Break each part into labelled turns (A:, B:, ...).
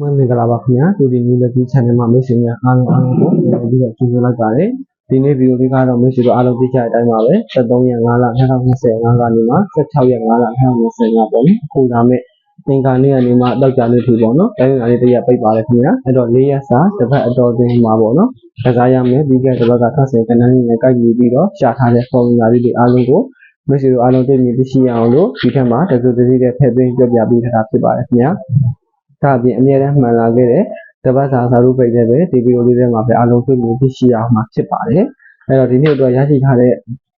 A: မင်္ဂလာပါခင်ဗျာဒီဒီမျိုးလက်ကြီး channel မှာမိတ်ဆွေများအားလုံးအားလုံးကိုပြန်ပြီးတော့ကြိုဆိုလိုက်ပါတယ်ဒီနေ့ဗီဒီယိုလေးကတော့မိတ်ဆွေတို့အားလုံးသိကြတဲ့အတိုင်းပါပဲ73ရက်5လ2025ကနေမှ16ရက်5လ2025ပေါ့နော်အခုလာမဲ့သင်္ကာနေ့ကနေမှတောက်ကြနေ့ထီပေါ့နော်တိုင်းနာလေးတရက်ပိတ်ပါတယ်ခင်ဗျာအဲ့တော့၄ရက်စာတစ်ပတ်အတော်တွင်းမှာပေါ့နော်ကစားရမယ်ပြီးခဲ့တဲ့ဘက်ကထပ်ဆင်ကနန်းလေးနဲ့ကိုက်ယူပြီးတော့ရှာထားတဲ့ formula လေးတွေအားလုံးကိုမိတ်ဆွေတို့အားလုံးသိမြင်သိရှိရအောင်လို့ဒီထက်မှာတကူတစည်းတဲ့ထည့်သွင်းပြပြပေးထားတာဖြစ်ပါတယ်ခင်ဗျာ ဒါအပြင်အမြဲတမ်းမှန်လာခဲ့တဲ့တပတ်စာစာရုပ်ပိတ်တဲ့ပဲဒီဗီဒီယိုလေးထဲမှာပဲအားလုံးတွေ့မြင်သိရှိရမှာဖြစ်ပါတယ်။အဲ့တော့ဒီနေ့အတွက်ရရှိထားတဲ့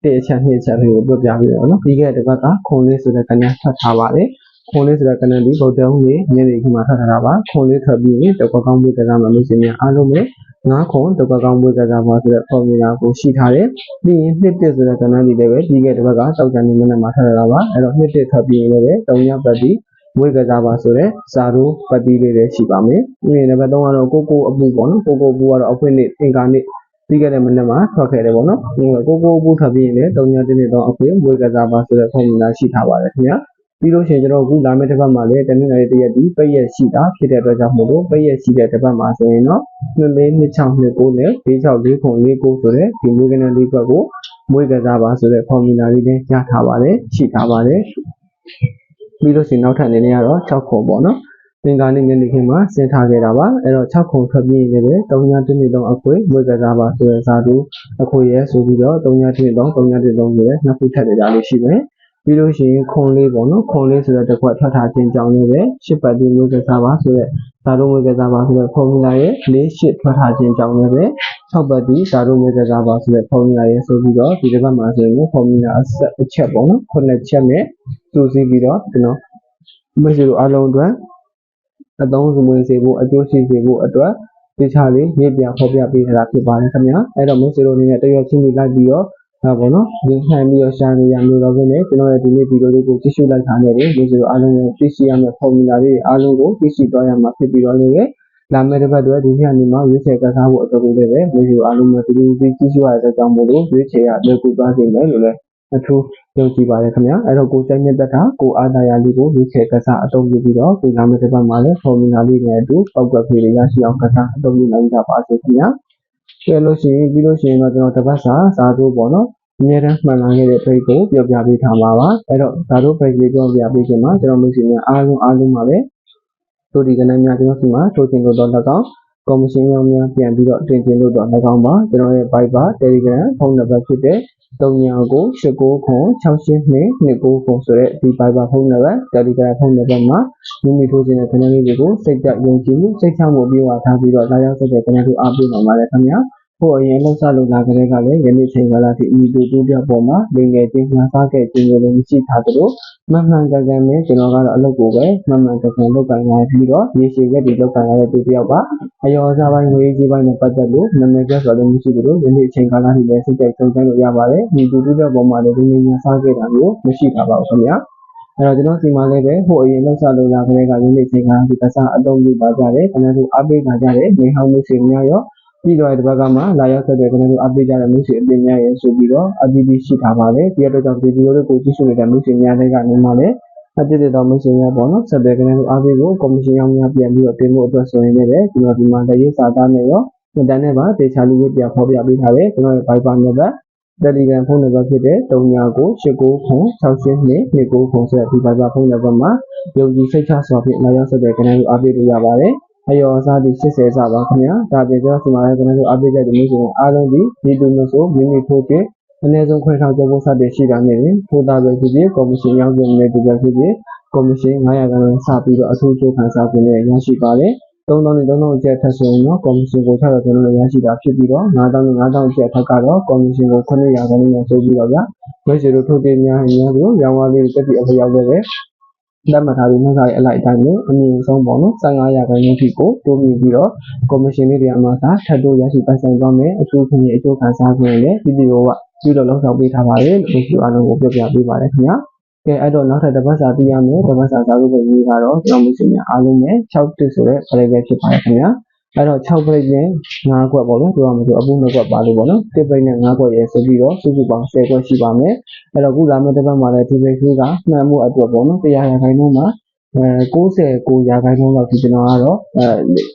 A: တစ်အချက်နှစ်အချက်လေးကိုပြောပြပေးရအောင်နော်။ပြီးခဲ့တဲ့တပတ်ကခွန်လေးဆိုတဲ့ကဏ္ဍထွက်ထားပါတယ်။ခွန်လေးဆိုတဲ့ကဏ္ဍဒီဗုဒ္ဓဟူနေ့ညနေခင်းမှာထွက်ထားတာပါ။ခွန်လေးထွက်ပြီးရင်တကွက်ကောင်းမွေးကစားမှာလို့ရှိရင်အားလုံးပဲငါးခွန်တကွက်ကောင်းမွေးကစားပါဆိုတဲ့ formula ကိုရှိထားတယ်။ပြီးရင်နှစ်တစ်ဆိုတဲ့ကဏ္ဍဒီလည်းပဲပြီးခဲ့တဲ့တပတ်ကစောက်ကြံနေမနေ့မှာထွက်ထားတာပါ။အဲ့တော့နှစ်တစ်ထွက်ပြီးရင်လည်းတုံညပတ်ပြီး မွေးကစားပါဆိုတဲ့ဇာတို့ပတ်တီးလေးတွေရှိပါမယ်။ပြီးရင်နံပါတ်3ကတော့ကိုကိုအပူပေါ့နော်။ကိုကိုအပူကတော့အဖွင့်နေ့အင်္ဂါနေ့ပြီးခဲ့တဲ့မနေ့မှာထွက်ခဲ့တယ်ပေါ့နော်။ဟိုကိုကိုအပူထွက်ပြီးရင်လည်းတုံညာတင်းနေတော့အဖွင့်မွေးကစားပါဆိုတဲ့ formula ရှိထားပါတယ်ခင်ဗျာ။ပြီးလို့ရှိရင်ကျွန်တော်အခုလာမယ့်တစ်ပတ်မှာလည်းတနင်္လာနေ့တရက်ဒီပိတ်ရက်ရှိတာဖြစ်တဲ့အတွက်ကြောင့်မို့လို့ပိတ်ရက်ရှိတဲ့တစ်ပတ်မှာဆိုရင်တော့242629နဲ့4649ဆိုတဲ့ဒီမွေးကနန်းလေးဘက်ကိုမွေးကစားပါဆိုတဲ့ formula လေးနဲ့ရထားပါတယ်ရှိထားပါတယ်။ ပြီးလို့ရှိရင်နောက်ထပ်အနေနဲ့ကတော့6ခုပေါ့နော်သင်္ကာနေ့ညနေခင်းမှာဆင်းထားခဲ့တာပါအဲ့တော့6ခုထွက်ပြီးရင်လည်း3ညတစ်နေ့လုံးအခွေမွေးကစားပါဆိုတဲ့ဇာတူအခွေရဲဆိုပြီးတော့3ညတစ်နေ့လုံး3ညတစ်နေ့လုံးဆိုတဲ့နှစ်ခုထပ်နေတာလေးရှိမယ်ပြီးလို့ရှိရင်ခွန်လေးပေါ့နော်ခွန်လေးဆိုတဲ့တစ်ခွက်ထွက်ထားခြင်းကြောင့်လည်းပဲရှစ်ပတ်ပြီးမွေးကစားပါဆိုတဲ့ဇာတူမွေးကစားပါဆိုတဲ့ formula ရဲ့၄ရှစ်ထွက်ထားခြင်းကြောင့်လည်းပဲ 6ပတ်ပြီးဇာတူမွေးကစားပါဆိုတဲ့ formula ရဲ့ဆိုပြီးတော့ဒီတစ်ပတ်မှာဆိုရင် formula အဆက်အချက်ပေါ့နော်ခုနှစ်ချက်နဲ့စုစည်းပြီးတော့ကျွန်တော်မိတ်ဆွေတို့အားလုံးအတွက်အသုံးစမွေစေဖို့အကျိုးရှိစေဖို့အတွက်တခြားလေးရေးပြဖော်ပြပေးထားတာဖြစ်ပါတယ်ခင်ဗျာအဲ့တော့မိတ်ဆွေတို့အနေနဲ့တရွက်ချင်းပြီးလိုက်ပြီးတော့ဟာပေါ့နော်ဒီခံပြီးတော့ရှာနေရမျိုးတော့ဖြစ်နေကျွန်တော်ရဲ့ဒီနေ့ဗီဒီယိုလေးကိုကြည့်ရှုလိုက်ထားနေတယ်မိတ်ဆွေတို့အားလုံးကိုသိရှိရမယ့် formula လေးအားလုံးကိုသိရှိသွားရမှာဖြစ်ပြီးတော့လည်း လာမယ့်တစ်ပတ်တော့ဒီနေ့အနေမှာရွေးချယ်ကစားဖို့အတွက်ကိုလည်းပဲမိတ်ဆွေတို့အားလုံးကိုဒီလိုသိကြည့်ရှုရတဲ့အတွက်ကြောင့်မို့လို့ရွေးချယ်ရလွယ်ကူသွားစေမယ်လို့လည်းအထူးယုံကြည်ပါတယ်ခင်ဗျာအဲ့တော့ကိုစိတ်မြတ်သက်တာကိုအားသာရလေးကိုရွေးချယ်ကစားအသုံးပြုပြီးတော့ဒီလာမယ့်တစ်ပတ်မှာလည်း formula လေးနဲ့အတူပောက်ကွက်ဖေးတွေရရှိအောင်ကစားအသုံးပြုနိုင်ကြပါစေခင်ဗျာကျလို့ရှိရင်ပြီးလို့ရှိရင်တော့ကျွန်တော်တစ်ပတ်စာစာတို့ပေါ့နော်အများတန်းမှန်လာခဲ့တဲ့ပိတ်ကိုပြောပြပေးထားပါပါအဲ့တော့ဒါတို့ပိတ်လေးပြောပြပေးခြင်းမှာကျွန်တော်မိတ်ဆွေများအားလုံးအားလုံးပါပဲ တို့ဒီကနေ့များကျွန်တော်စီမှာထိုးချင်လို့တော့၎င်းကော်မရှင်ရောင်းများပြန်ပြီးတော့တင်ကျင်လို့တော့၎င်းပါကျွန်တော်ရဲ့ Viber Telegram ဖုန်းနံပါတ်ဖြစ်တဲ့3998926829ဆိုတဲ့ဒီ Viber ဖုန်းနံပါတ် Telegram ဖုန်းနံပါတ်မှာမိမိထိုးခြင်းတဲ့ခဏလေးတွေကိုစိတ်သက်ယုံကြည်မှုစိတ်ချမှုပြေဝထားပြီးတော့လာရောက်ဆက်တဲ့ခဏလေးအားပေးနိုင်ပါတယ်ခင်ဗျာ ဖို့အရင်လှုပ်ရှားလို့လာကြတဲ့ကလည်းယနေ့ချိန်ကာလထိအမိတူတူပြပေါ်မှာလင်ငယ်ချင်းညာစားခဲ့ခြင်းကိုလည်းမရှိထားသလိုမှန်မှန်ကန်ကန်နဲ့ကျွန်တော်ကတော့အလုပ်ကိုပဲမှန်မှန်ကန်ကန်လုပ်ကိုင်လာပြီးတော့ရေရှည်ရက်တည်လုပ်ကိုင်လာတဲ့သူတစ်ယောက်ပါအယောအစားပိုင်းငွေကြီးပိုင်းနဲ့ပတ်သက်လို့နာမည်ကျဆိုတော့မရှိသလိုယနေ့ချိန်ကာလထိလည်းစိတ်ကြိုက်ဆုံးကမ်းလို့ရပါတယ်ဒီတူတူပြပေါ်မှာလည်းလင်ငယ်ညာစားခဲ့တာမျိုးမရှိတာပါဘူးခင်ဗျာအဲ့တော့ကျွန်တော်စီမံလေးပဲဟိုအရင်လှုပ်ရှားလို့လာကြတဲ့ကယနေ့ချိန်ကဒီကစားအသုံးပြုပါကြတယ်ကျွန်တော်တို့အားပေးပါကြတယ်နေဟောင်းမှုစီများရော ပြီးတော့ဒီဘက်ကမှလာရောက်ဆက်တဲ့ကျွန်တော်တို့အပိကြတဲ့မျိုးစီအပင်များရဲ့ဆိုပြီးတော့အပီပီရှိထားပါတယ်ဒီအတွက်ကြောင့်ဒီဗီဒီယိုလေးကိုကြည့်ရှုနေတဲ့မျိုးစီများတွေကနေမှလည်းအတိတ်တော်မျိုးစီများပေါ့နော်ဆက်တဲ့ကျွန်တော်တို့အပိကိုကော်မရှင်ရောင်းများပြန်ပြီးတော့တင်ဖို့အတွက်ဆိုရင်လည်းကျွန်တော်ဒီမှာတရေးစာသားနဲ့ရောစတန်နဲ့ပါတေချာလူကြီးပြဖော်ပြပေးထားတယ်ကျွန်တော်ရဲ့ Viber နံပါတ် Telegram ဖုန်းနံပါတ်ဖြစ်တဲ့39989229ဆိုတဲ့ဒီ Viber ဖုန်းနံပါတ်မှာယုံကြည်စိတ်ချစွာဖြင့်လာရောက်ဆက်တဲ့ကျွန်တော်တို့အပိလို့ရပါတယ် အယောအစားဒီ80စပါခင်ဗျာဒါပြင်ကျွန်တော်ဒီမှာလည်းကျွန်တော်တို့အပိတ်တဲ့ဒီမျိုးဆိုရင်အားလုံးဒီဒီတူမျိုးဆိုမိမိထိုးခြင်းအနည်းဆုံးခွဲထောင်ကျဖို့စတဲ့ရှိတာနဲ့ထိုးတာပဲဖြစ်ဖြစ်ကော်မရှင်ရောက်ခြင်းနဲ့ဒီပဲဖြစ်ဖြစ်ကော်မရှင်900ခန်းစပြီးတော့အထူးချုပ်ခံစားခြင်းနဲ့ရရှိပါတယ်3000နဲ့3000အကျက်ထက်ဆိုရင်တော့ကော်မရှင်ကိုထပ်တော့ကျွန်တော်တို့ရရှိတာဖြစ်ပြီးတော့9000နဲ့9000အကျက်ထက်ကတော့ကော်မရှင်ကို900ခန်းနဲ့ဆိုပြီးတော့ဗျမိတ်ဆွေတို့ထုတ်တင်များရင်ရောရောင်းဝါးလေးတက်ပြီးအဖျောက်ခဲ့တယ် လက်မှတ်ထားပြီးနှုတ်စားရဲ့အလိုက်အတိုင်းကိုအမြင့်ဆုံးပေါ့နော်15ရာခိုင်နှုန်းထိကိုတိုးမြင့်ပြီးတော့ကော်မရှင်လေးတွေအမှားစားထပ်တိုးရရှိပိုင်ဆိုင်သွားမယ်အထူးခွင့်အကျိုးခံစားခွင့်လည်းပြည်သူ့ကပြီးတော့လောက်ဆောင်ပေးထားပါတယ်လို့ဒီအားလုံးကိုပြောပြပေးပါတယ်ခင်ဗျာကဲအဲ့တော့နောက်ထပ်တစ်ပတ်စာပြရမယ်တစ်ပတ်စာစာလို့ပဲရေးကတော့ကျွန်တော်မျိုးစင်များအားလုံးနဲ့6တစ်ဆိုတဲ့ play ပဲဖြစ်ပါတယ်ခင်ဗျာ အဲ့တော့6 play ချင်း5ခွက်ပေါ့ဗျာပြောရမှာဆိုအပူ2ခွက်ပါလို့ပေါ့နော်တစ်ပိတ်နဲ့5ခွက်ရဲဆိုပြီးတော့စုစုပေါင်း10ခွက်ရှိပါမယ်အဲ့တော့ခုလာမယ့်တစ်ပတ်မှာလည်းဒီ play ကမှန်မှုအတွက်ပေါ့နော်တရားရခိုင်နှုန်းမှာအဲ69ရာခိုင်နှုန်းလောက်ဒီကျွန်တော်ကတော့အဲ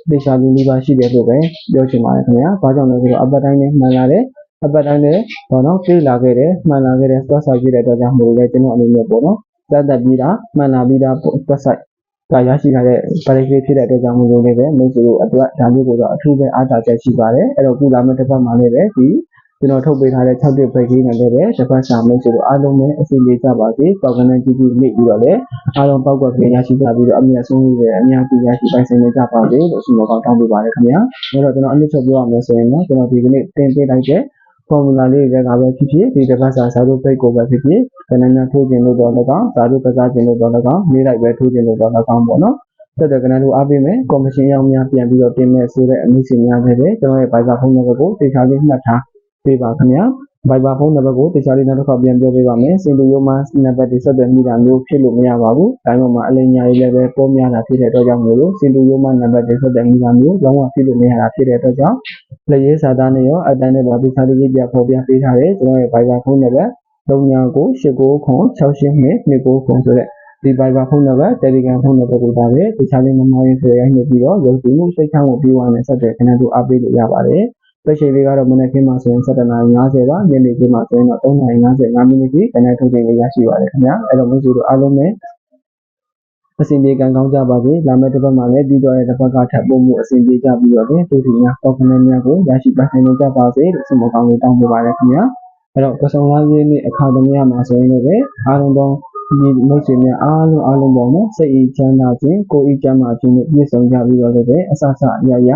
A: တေချာလူလေးပါရှိတယ်လို့ပဲပြောချင်ပါတယ်ခင်ဗျာ။ဘာကြောင့်လဲဆိုတော့အပတ်တိုင်းနဲ့မှန်လာတယ်အပတ်တိုင်းနဲ့ပေါ့နော်ပြေးလာခဲ့တယ်မှန်လာခဲ့တယ် spot size ပြည့်တဲ့အတွက်ကြောင့်မလို့လေကျွန်တော်အနေနဲ့ပေါ့နော်စက်သက်ပြီးတာမှန်လာပြီးတာ spot size ကရရှိလာတဲ့ parity ဖြစ်တဲ့အတွက်ကြောင့်မလို့လေပဲမိတ်ဆွေတို့အတွက်ဒါမျိုးကိုတော့အထူးပဲအားသာချက်ရှိပါတယ်အဲ့တော့ခုလာမယ့်တစ်ပတ်မှာလည်းပဲဒီကျွန်တော်ထုတ်ပေးထားတဲ့6တစ်ပိတ်ကြီးနဲ့လည်းပဲတစ်ပတ်စာမိတ်ဆွေတို့အားလုံးပဲအစီအလေးကြပါစေပေါက်ကနဲ့ကြည့်ကြည့်မိပြီးတော့လည်းအားလုံးပေါက်ကွက်ပြင်ရရှိကြပြီးတော့အမြတ်ဆုံးလေးတွေအများကြီးရရှိပိုင်ဆိုင်နေကြပါစေလို့ဆုမကောင်းတောင်းပေးပါတယ်ခင်ဗျာအဲ့တော့ကျွန်တော်အနည်းချုပ်ပြောရမယ်ဆိုရင်တော့ကျွန်တော်ဒီကနေ့တင်ပေးလိုက်တဲ့ formula လေးတွေကပဲဖြစ်ဖြစ်ဒီတစ်ပတ်စာစာတို့ပိတ်ကိုပဲဖြစ်ဖြစ်ခဏညာထိုးခြင်းလို့တော့လည်းကောင်းစာတို့ကစားခြင်းလို့တော့လည်းကောင်းနေ့လိုက်ပဲထိုးခြင်းလို့တော့လည်းကောင်းပေါ့နော်တက်တဲ့ကဏ္ဍတို့အားပေးမယ်ကော်မရှင်ရောက်များပြန်ပြီးတော့တင်မယ်ဆိုတဲ့အမှုစီများလည်းပဲကျွန်တော်ရဲ့ Viber ဖုန်းနံပါတ်ကိုတေချာလေးမှတ်ထားပေးပါခင်ဗျာ Viber ဖုန်းနံပါတ်ကိုတေချာလေးနောက်တစ်ခါပြန်ပြောပေးပါမယ်စင်တူရိုးမှနံပါတ်တွေဆက်သွယ်မိတာမျိုးဖြစ်လို့မရပါဘူးဒါမှမဟုတ်အလိညာရေးလည်းပဲပေါ်များတာဖြစ်တဲ့အတွက်ကြောင့်မို့လို့စင်တူရိုးမှနံပါတ်တွေဆက်သွယ်မိတာမျိုးလုံးဝဖြစ်လို့မရတာဖြစ်တဲ့အတွက်ကြောင့်လက်ရေးစာသားနဲ့ရောအတန်းနဲ့ပါပြီးစာလေးကြီးပြဖော်ပြပေးထားတယ်ကျွန်တော်ရဲ့ Viber ဖုန်းနံပါတ်39989269ဆိုတဲ့ဒီ Viber ဖုန်းနံပါတ် Telegram ဖုန်းနံပါတ်ကိုဒါပဲတခြားလေးမမောင်းရင်ဆိုရိုက်နေပြီးတော့ရုပ်တည်မှုစိတ်ချမှုပြီးသွားမယ်ဆက်တဲ့ခဏတို့အားပေးလို့ရပါတယ်။ ပိတ်ချိန်လေးကတော့မနေ့ကမှဆိုရင်7:50ပါညနေခင်းမှဆိုရင်တော့3:55မိနစ်ကြီးခဏထုတ်ချိန်လေးရရှိပါတယ်ခင်ဗျာ။အဲ့တော့မျိုးစုတို့အားလုံးပဲအစီအပြေကံကောင်းကြပါစေလာမယ့်တစ်ပတ်မှာလည်းပြီးတော့တဲ့တစ်ပတ်ကထပ်ဖို့မှုအစီအပြေကြပြီးတော့လည်းဒုတိယပေါက်ခဏများကိုရရှိပါနိုင်ကြပါစေလို့ဆုမကောင်းလေးတောင်းပေးပါရခင်ဗျာအဲ့တော့ကဆုံလာရေးနေ့အခါသမယမှာဆိုရင်လည်းအားလုံးပေါင်းဒီမိတ်ဆွေများအားလုံးအားလုံးပေါ့နော်စိတ်အေးချမ်းသာခြင်းကိုယ်အေးချမ်းသာခြင်းနဲ့ပြည့်စုံကြပြီးတော့လည်းအဆဆအရရ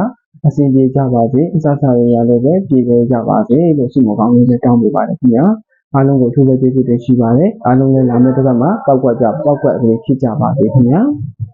A: အစီအပြေကြပါစေအဆဆရရလည်းပဲပြည့်စုံကြပါစေလို့ဆုမကောင်းလေးတောင်းပေးပါရခင်ဗျာအားလုံးကိုအထူးပဲကျေးဇူးတင်ရှိပါတယ်အားလုံးလည်းလာမယ့်တစ်ပတ်မှာပောက်ကွက်ကြပောက်ကွက်အလေးဖြစ်ကြပါစေခင်ဗျာ